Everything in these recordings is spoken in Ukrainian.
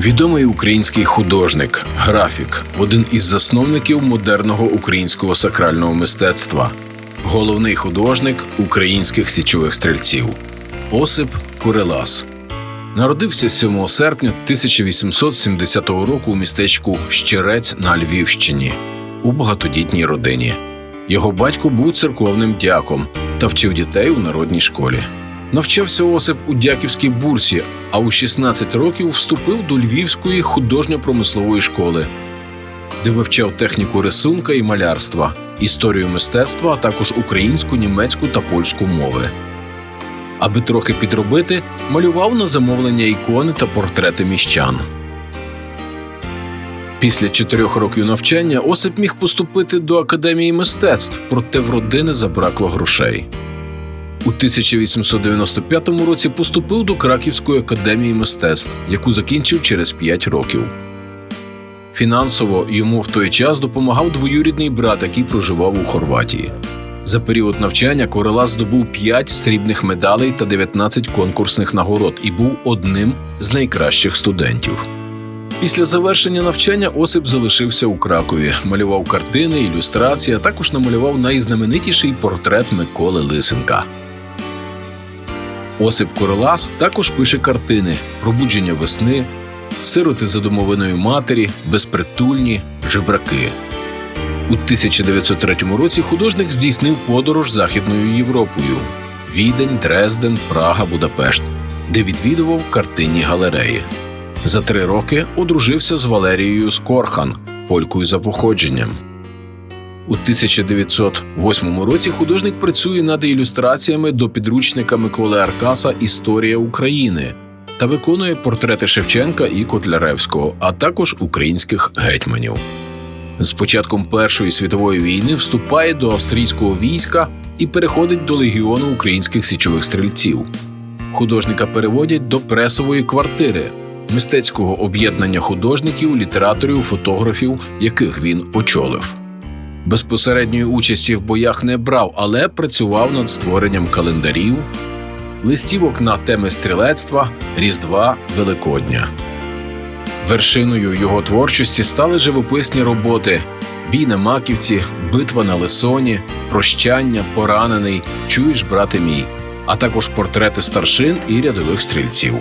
Відомий український художник, графік, один із засновників модерного українського сакрального мистецтва, головний художник українських січових стрільців Осип Курелас. Народився 7 серпня 1870 року у містечку Щерець на Львівщині у багатодітній родині. Його батько був церковним дяком та вчив дітей у народній школі. Навчався Осип у дяківській бурсі, а у 16 років вступив до Львівської художньо-промислової школи, де вивчав техніку рисунка і малярства, історію мистецтва, а також українську, німецьку та польську мови. Аби трохи підробити, малював на замовлення ікони та портрети міщан. Після чотирьох років навчання Осип міг поступити до академії мистецтв, проте в родини забракло грошей. У 1895 році поступив до Краківської академії мистецтв, яку закінчив через 5 років. Фінансово йому в той час допомагав двоюрідний брат, який проживав у Хорватії. За період навчання Корела здобув 5 срібних медалей та 19 конкурсних нагород і був одним з найкращих студентів. Після завершення навчання Осип залишився у Кракові, малював картини, ілюстрації, а також намалював найзнаменитіший портрет Миколи Лисенка. Осип Королас також пише картини Пробудження весни, Сироти за домовиною матері, Безпритульні, Жебраки. У 1903 році художник здійснив подорож Західною Європою Відень, Дрезден, Прага, Будапешт, де відвідував картинні галереї. За три роки одружився з Валерією Скорхан, полькою за походженням. У 1908 році художник працює над ілюстраціями до підручника Миколи Аркаса Історія України та виконує портрети Шевченка і Котляревського, а також українських гетьманів. З початком Першої світової війни вступає до австрійського війська і переходить до легіону українських січових стрільців. Художника переводять до пресової квартири, мистецького об'єднання художників, літераторів, фотографів, яких він очолив. Безпосередньої участі в боях не брав, але працював над створенням календарів, листівок на теми стрілецтва, Різдва, Великодня. Вершиною його творчості стали живописні роботи Бій на маківці, Битва на Лисоні, Прощання, Поранений, Чуєш, брате мій, а також портрети старшин і рядових стрільців.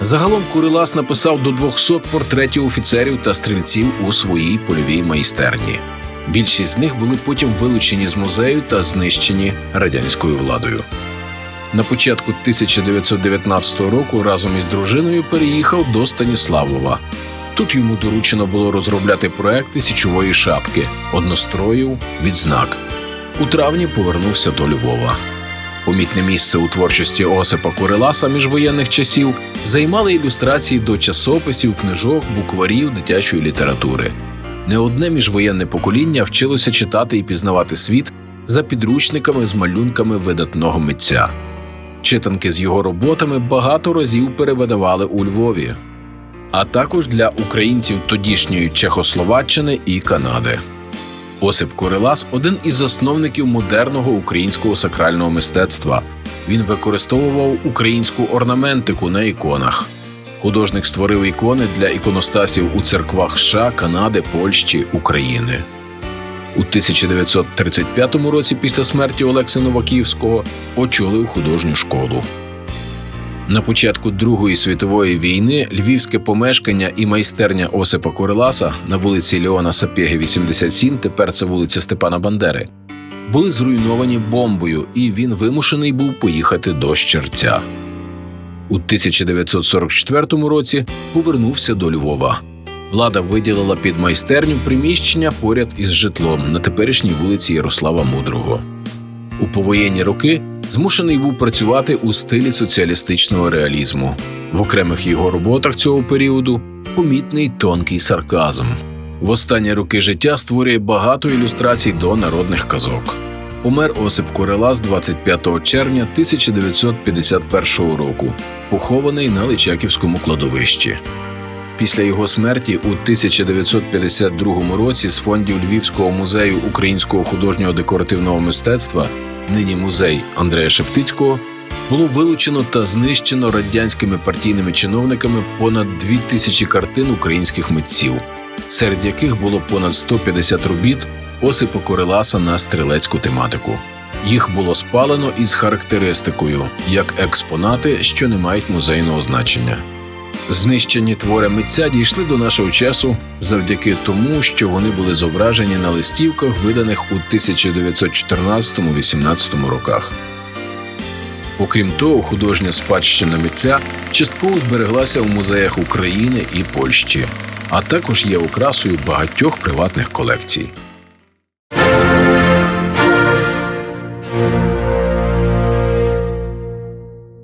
Загалом Курилас написав до 200 портретів офіцерів та стрільців у своїй польовій майстерні. Більшість з них були потім вилучені з музею та знищені радянською владою. На початку 1919 року разом із дружиною переїхав до Станіславова. Тут йому доручено було розробляти проекти січової шапки, одностроїв, відзнак. У травні повернувся до Львова. Помітне місце у творчості Осипа Куриласа міжвоєнних часів займали ілюстрації до часописів, книжок, букварів, дитячої літератури. Не одне міжвоєнне покоління вчилося читати і пізнавати світ за підручниками з малюнками видатного митця. Читанки з його роботами багато разів перевидавали у Львові, а також для українців тодішньої Чехословаччини і Канади. Осип Курилас один із засновників модерного українського сакрального мистецтва. Він використовував українську орнаментику на іконах. Художник створив ікони для іконостасів у церквах США, Канади, Польщі, України. У 1935 році, після смерті Олекси Новаківського, очолив художню школу. На початку Другої світової війни львівське помешкання і майстерня Осипа Куриласа на вулиці Леона Сапєги, 87, тепер це вулиця Степана Бандери, були зруйновані бомбою, і він вимушений був поїхати до Щерця. У 1944 році повернувся до Львова. Влада виділила під майстерню приміщення поряд із житлом на теперішній вулиці Ярослава Мудрого. У повоєнні роки змушений був працювати у стилі соціалістичного реалізму. В окремих його роботах цього періоду помітний тонкий сарказм. В останні роки життя створює багато ілюстрацій до народних казок. Помер Осип Курилас 25 червня 1951 року, похований на Личаківському кладовищі. Після його смерті у 1952 році з фондів Львівського музею українського художнього декоративного мистецтва, нині музей Андрея Шептицького, було вилучено та знищено радянськими партійними чиновниками понад дві тисячі картин українських митців, серед яких було понад 150 робіт Осипа Кореласа на стрілецьку тематику. Їх було спалено із характеристикою як експонати, що не мають музейного значення. Знищені твори митця дійшли до нашого часу завдяки тому, що вони були зображені на листівках, виданих у 1914-18 роках. Окрім того, художня спадщина митця частково збереглася у музеях України і Польщі, а також є окрасою багатьох приватних колекцій.